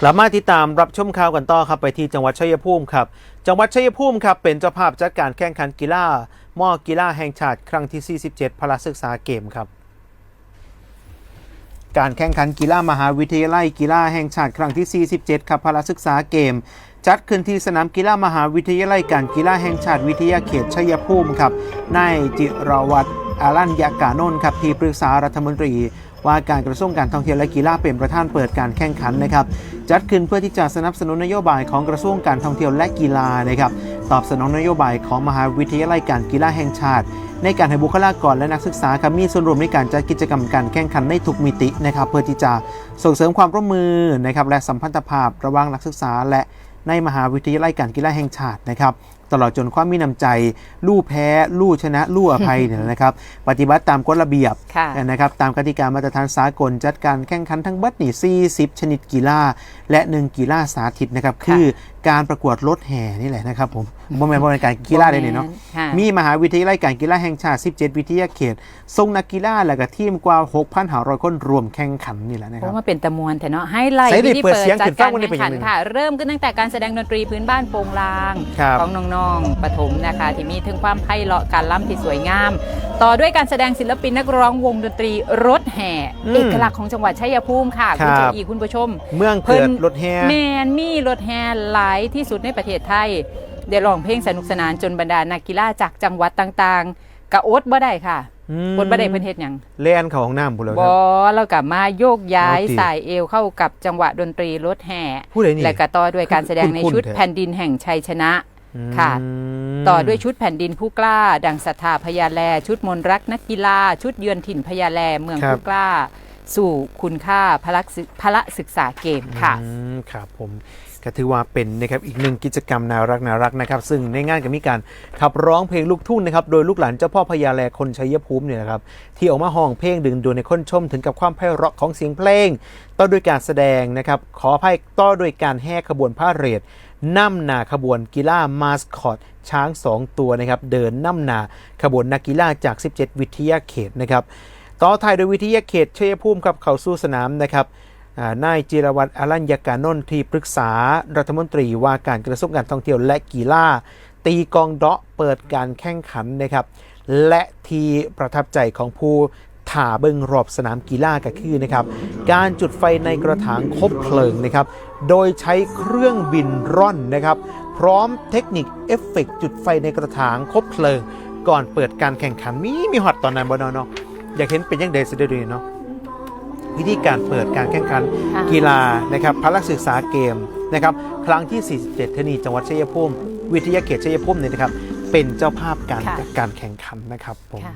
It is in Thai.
กลับมาติดตามรับชมข่าวกันต่อครับไปที่จังหวัดชัยภูมิครับ จังหวัดชัยภูมิครับเป็นเจ้าภาพจัดการแข่งขันกีฬามอกีฬาแห่งชาติครั้งที่ 47พละศึกษาเกมครับ การแข่งขันกีฬามหาวิทยาลัยกีฬาแห่งชาติครั้งที่ 47ครับพละศึกษาเกม จัดขึ้นที่สนามกีฬามหาวิทยาลัยการกีฬาแห่งชาติวิทยาเขตชัยภูมิครับนายจิรวัตร อารัญญากานนท์ครับที่ปรึกษารัฐมนตรีว่าการกระทรวงการท่องเที่ยวและกีฬาเป็นประธานเปิดการแข่งขันนะครับจัดขึ้นเพื่อที่จะสนับสนุนนโยบายของกระทรวงการท่องเที่ยวและกีฬานะครับตอบสนองนโยบายของมหาวิทยาลัยการกีฬาแห่งชาติ ในการให้บุคลากรและนักศึกษาครับมีส่วนร่วมในการจัดกิจกรรมการแข่งขันในทุกมิตินะครับเพื่อที่จะส่งเสริมความร่วมมือนะครับและสัมพันธภาพระหว่างนักศึกษาและ ในมหาวิทยาลัยการกีฬาแห่งชาตินะครับตลอดจนความมีน้ำใจ ลู่แพ้ ลู่ชนะ ลู่อภัยเนี่ยนะครับ ปฏิบัติตามกฎระเบียบค่ะนะครับ ตามกติกามาตรฐานสากล จัดการแข่งขันทั้งเบัดนี่ 40 ชนิดกีฬา และ 1 กีฬาสาธิตนะครับค่ะคือการประกวดรถแห่นี่แหละนะครับผม บ่แม่นบ่เป็นการกีฬาเลยนี่เนาะค่ะมีมหาวิทยาลัยการกีฬาแห่งชาติ 17 วิทยาเขตส่งนักกีฬาและก็ทีมกว่า 6,500 คนรวมแข่งขันนี่แหละนะเพครับราะว่าเป็นตะมวนแต่เนาะให้ไล่ใส่ดิพิธีเปิดเปิดเสียงจัขึ้ดนฟักางรวันนี้แข่งขันเป็นยังไงค่ะ เริ่มขึ้นตั้งแต่การแสดงดนตรีพื้นบ้านโปงลาง ครับ ของน้องๆปฐมนะคะ ที่มีถึงความไพเราะการล่ำที่สวยงาม ต่อด้วยการแสดงศิลปินนักร้องวงดนตรีรถแห่อืมเอกลักษณ์ของจังหวัดชัยภูมิค่ะคุณครัโจบอีคุณผู้ชม เมืองเกิดรถแห่ แมนมีรถแห่หลายที่สุดในประเทศไทย ได้ร้องเพลงสนุกสนานจนบรรดานักกีฬาจากจังหวัดต่างๆกะโอดบ่ได้ค่ะอืมอดบ่ได้เพิ่นเฮ็ดหยังเล่นเขาของน้ำพูดแล้วคบรับอแล้วกับมาโยกย้ายเอาติสายเอวเข้ากับจังหวะดนตรีรถแห่ผู้ใดนี่และก็ต่อด้วยการแสดงในคุ้นๆชุดแท้แผ่นดินแห่งชัยชนะค่ะมต่อด้วยชุดแผ่นดินผู้กล้า ดังศรัทธาพญาแล ชุดมนต์รักนักกีฬา ชุดเยือนถิ่นพญาแลเมืองผู้กล้า สู่คุณค่าพละศึกพละศึกษาเกมค่ะอืมครับผม ก็ถือว่าเป็นนะครับอีกหนึ่งกิจกรรมน่ารักน่ารักนะครับ ซึ่งในงานก็มีการขับร้องเพลงลูกทุ่งนะครับ โดยลูกหลานเจ้าพ่อพญาแลคนชัยภูมิเนี่ยนะครับ ที่ออกมาห้องเพลงดึงดูในคนชมถึงกับความไพเราะของเสียงเพลง ต่อด้วยการแสดงนะครับ ขออภัยต่อด้วยการแห่ขบวนพาเหรดนำหนาขบวนกีฬามาสคอตช้าง 2 ตัวนะครับ เดินนำหนาขบวนนักกีฬาจาก 17 วิทยาเขตนะครับ ต่อท้ายโดยวิทยาเขตชัยภูมิครับเข้าสู่สนามนะครับ นายจิรวัตรอรัญญากานนท์ที่ปรึกษารัฐมนตรีว่าการกระทรวงการท่องเที่ยวและกีฬาตีกองเดาะเปิดการแข่งขันนะครับ และที่ประทับใจของผู้ถ่าเบิงรอบสนามกีฬาก็คือนะครับ การจุดไฟในกระถางคบเพลิงนะครับ โดยใช้เครื่องบินร่อนนะครับ พร้อมเทคนิคเอฟเฟกต์จุดไฟในกระถางคบเพลิง ก่อนเปิดการแข่งขันมีมีฮอตตอนนั้นบ่เนาะเนาะอยากเห็นเป็นยังเดสเดดีเนาะ วิธีการเปิดการแข่งขันค่ะกีฬานะครับพละศึกษาเกมนะครับครั้งที่ 47ทนีจังหวัดชัยภูมิวิทยาเขตชัยภูมิเนี่ยนะครับเป็นเจ้าภาพการค่ะจัดการแข่งขันนะครับผมค่ะ